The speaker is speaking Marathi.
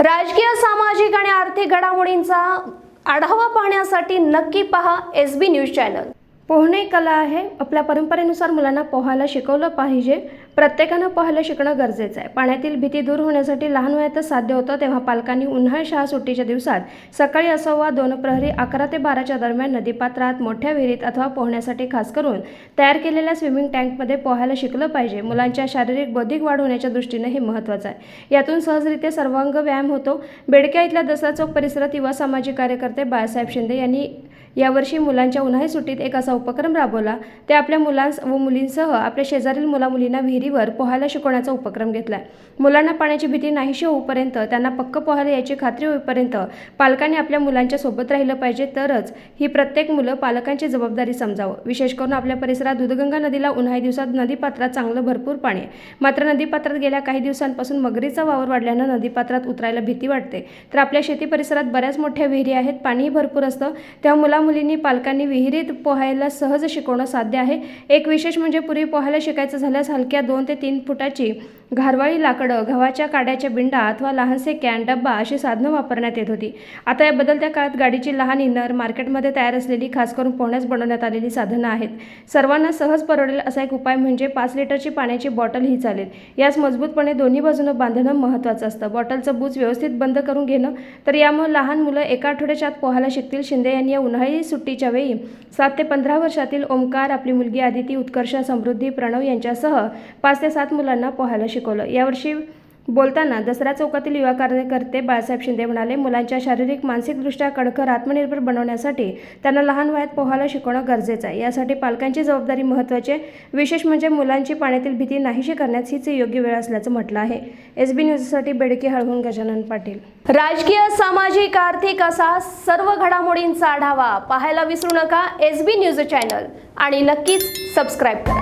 राजकीय सामाजिक आणि आर्थिक घडामोडींचा आढावा पाहण्यासाठी नक्की पहा एस बी न्यूज चॅनल. पोहणे कला आहे. आपल्या परंपरेनुसार मुलांना पोहायला शिकवलं पाहिजे. प्रत्येकानं पोहायला शिकणं गरजेचं आहे. पाण्यातील भीती दूर होण्यासाठी लहान वयातच साध्य होतं तेव्हा पालकांनी उन्हाळी शाळा सुट्टीच्या दिवसात सकाळी असो वा दोन प्रहरी अकरा ते बाराच्या दरम्यान नदीपात्रात मोठ्या विहिरीत अथवा पोहण्यासाठी खास करून तयार केलेल्या स्विमिंग टँकमध्ये पोहायला शिकलं पाहिजे. मुलांच्या शारीरिक बौद्धिक वाढ होण्याच्या दृष्टीनं हे महत्त्वाचं आहे. यातून सहजरित्या सर्वांग व्यायाम होतो. बेडक्या इथल्या दसरा चौक परिसरात युवा सामाजिक कार्यकर्ते बाळासाहेब शिंदे यांनी यावर्षी मुलांच्या उन्हाळी सुट्टीत एक असा उपक्रम राबवला. ते आपल्या मुलांस व मुलींसह आपल्या शेजारील मुलामुलींना विहिरीवर पोहायला शिकवण्याचा उपक्रम घेतला. मुलांना पाण्याची भीती नाहीशी होऊपर्यंत त्यांना पक्क पोहायला याची खात्री होईपर्यंत पालकांनी आपल्या मुलांच्या सोबत राहिलं पाहिजे तरच ही प्रत्येक मुलं पालकांची जबाबदारी समजावं. विशेष करून आपल्या परिसरात दूधगंगा नदीला उन्हाळी दिवसात नदीपात्रात चांगलं भरपूर पाणी. आहे मात्र नदीपात्रात गेल्या काही दिवसांपासून मगरीचा वावर वाढल्यानं नदीपात्रात उतरायला भीती वाटते. तर आपल्या शेती परिसरात बऱ्याच मोठ्या विहिरी आहेत पाणीही भरपूर असतं. तेव्हा मुलामुलींनी पालकांनी विहिरीत पोहायला सहज शिकवणं साध्य आहे. एक विशेष म्हणजे पूर्वी पोहायला शिकायचं झाल्यास हलक्या दोन ते तीन फुटाची घारवाळी लाकडं गव्हाच्या काड्याच्या बिंडा अथवा लहानसे कॅन डब्बा अशी साधनं वापरण्यात येत होती. आता या बदलत्या काळात गाडीची लहान इनर मार्केटमध्ये तयार असलेली खास करून पोहण्यास बनवण्यात आलेली साधनं आहेत. सर्वांना सहज परवडेल असा एक उपाय म्हणजे पाच लिटरची पाण्याची बॉटल ही चालेल. यास मजबूतपणे दोन्ही बाजूनं बांधणं महत्त्वाचं असतं. बॉटलचं बूज व्यवस्थित बंद करून घेणं तर यामुळे लहान मुलं एका आठवड्याच्या आत पोहायला शिकतील. शिंदे यांनी या उन्हाळी सुट्टीच्या वेळी सात ते पंधरा वर्षातील ओमकार आपली मुलगी आदिती उत्कर्ष समृद्धी प्रणव यांच्यासह पाच ते सात मुलांना पोहायला शिकवलं. यावर्षी बोलताना दसरा चौकातील युवा कार्यकर्ते बाळासाहेब शिंदे म्हणाले मुलांच्या शारीरिक मानसिकदृष्ट्या कणखर आत्मनिर्भर बनवण्यासाठी त्यांना लहान वयात पोहायला शिकवणं गरजेचं आहे. यासाठी पालकांची जबाबदारी महत्त्वाची आहे. विशेष म्हणजे मुलांची पाण्यातील भीती नाहीशी करण्यास हीच योग्य वेळ असल्याचं म्हटलं आहे. एस बी न्यूजसाठी बेडकी हळवून गजानन पाटील. राजकीय सामाजिक आर्थिक असा सर्व घडामोडींचा आढावा पाहायला विसरू नका एस बी न्यूज चॅनल. आणि नक्कीच सबस्क्राईब करा.